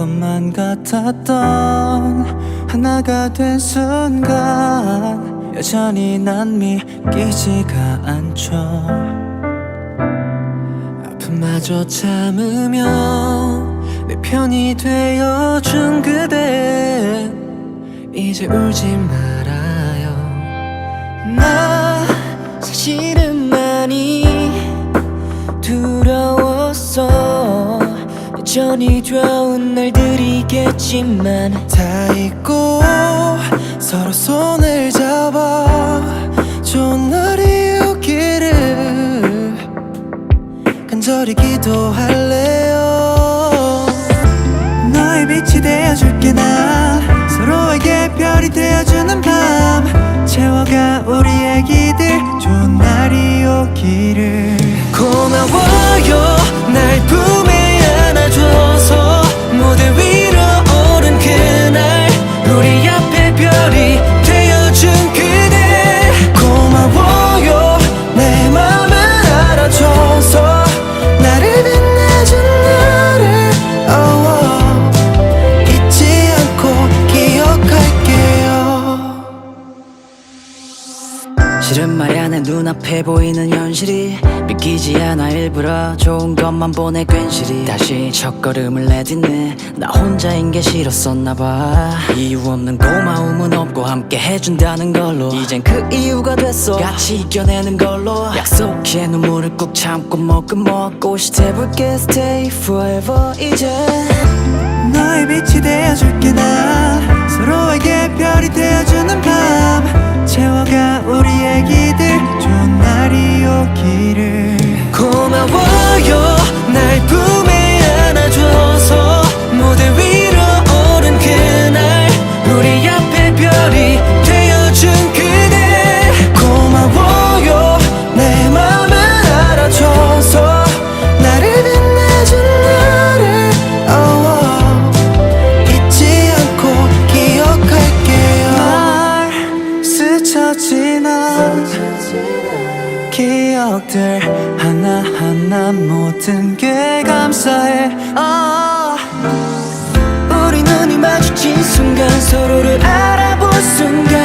것만 같았던 하나가 된 순간 여전히 난 믿기지가 않죠. 아픔마저 참으며 내 편이 되어준 그대 이제 울지 말아요. 나 사실은 많이 두려웠어 여전히 좋은 날들이겠지만 다 잊고 서로 손을 잡아 좋은 날이 오기를 간절히 기도할래요. 너의 빛이 되어줄게 나 실은 말야 내 눈앞에 보이는 현실이 믿기지 않아 일부러 좋은 것만 보내 괜시리. 다시 첫걸음을 내딛네. 나 혼자인 게 싫었었나 봐. 이유 없는 고마움은 없고 함께 해준다는 걸로. 이젠 그 이유가 됐어. 같이 이겨내는 걸로. 약속해 눈물을 꾹 참고 먹고 먹고 시대볼게. Stay forever 이제. 너의 빛이 되어줄게 나. 서로 기억들 하나하나 모든 게 감사해 아. 우리 눈이 마주친 순간 서로를 알아본 순간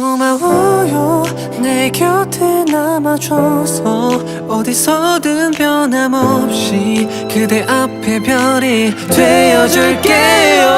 고마워요. 내 곁에 남아줘서 어디서든 변함없이 그대 앞에 별이 되어줄게요